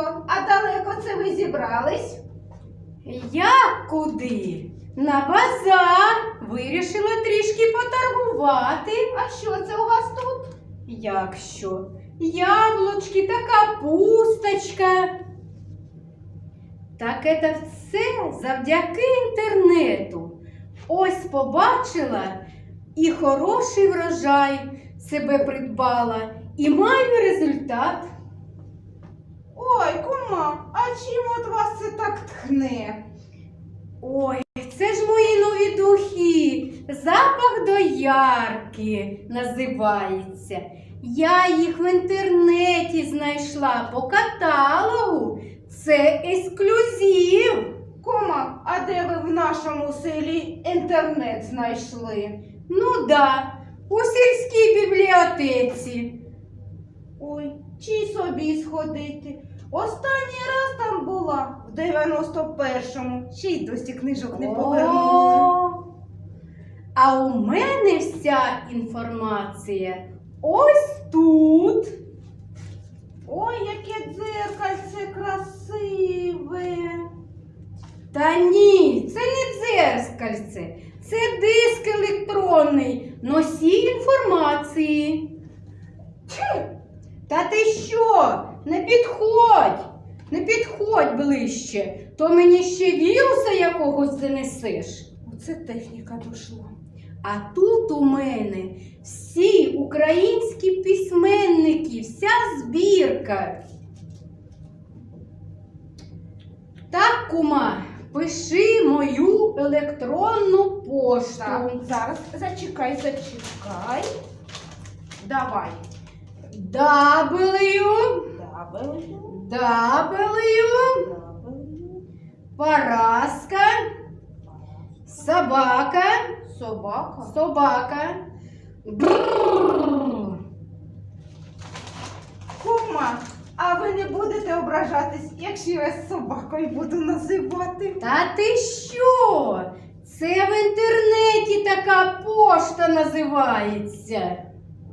Кумонько, а далеко це ви зібрались? Я куди? На базар вирішила трішки поторгувати. А що це у вас тут? Як що? Яблучки та капусточка. Так це все завдяки інтернету. Ось побачила і хороший врожай себе придбала, і маю результат. Ой, кума, а чим от вас це так тхне? Ой, це ж мої нові духи. Запах доярки називається. Я їх в інтернеті знайшла по каталогу. Це ексклюзив. Кума, а де ви в нашому селі інтернет знайшли? Ну да, у сільській бібліотеці. Ой, чи собі сходити? Останній раз там була в 91-му. Ще й досі книжок не повернули. А у мене вся інформація ось тут. Ой, яке дзеркальце красиве. Та ні, це не дзеркальце, це диск електронний, носій інформації. Та ти що? Не підходь, не підходь ближче, то мені ще віруса якогось занесеш. Оце техніка дошла. А тут у мене всі українські письменники, вся збірка. Так, кума, пиши мою електронну пошту. Так, зараз зачекай, зачекай. Давай. W, W, Параска, собака, собака. собака. Бррр. Кума, а ви не будете ображатись, якщо я вас собакою буду називати? Та ти що? Це в інтернеті така пошта називається.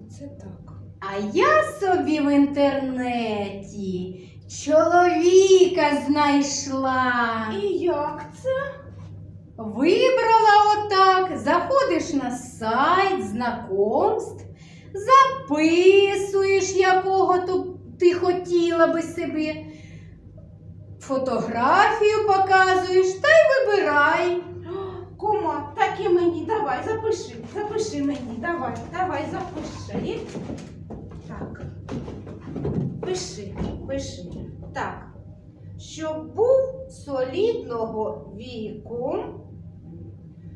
Оце так. А я собі в інтернеті чоловіка знайшла. І як це? Вибрала отак, заходиш на сайт знакомств, записуєш, якого ти хотіла би собі, фотографію показуєш та й вибирай. Так і мені, давай, запиши, запиши мені, давай, давай, запиши. Так. Пиши, пиши. Так. Щоб був солідного віку,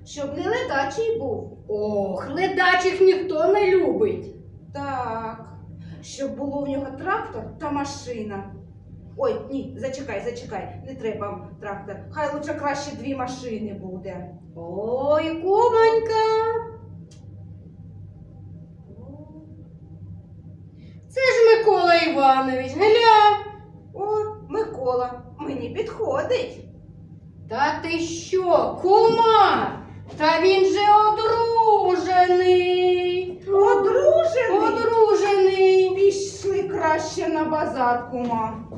щоб не ледачий був. Ох, ледачих ніхто не любить. Так. Щоб було в нього трактор та машина. Ой, ні, зачекай, зачекай, не треба трактор. Хай лучше краще дві машини буде. Ой, кумонька. Це ж Микола Іванович, гля. О, Микола, мені підходить. Та ти що, кума? Та він же одружений. Одружений? Одружений. Пішли краще на базар, кума.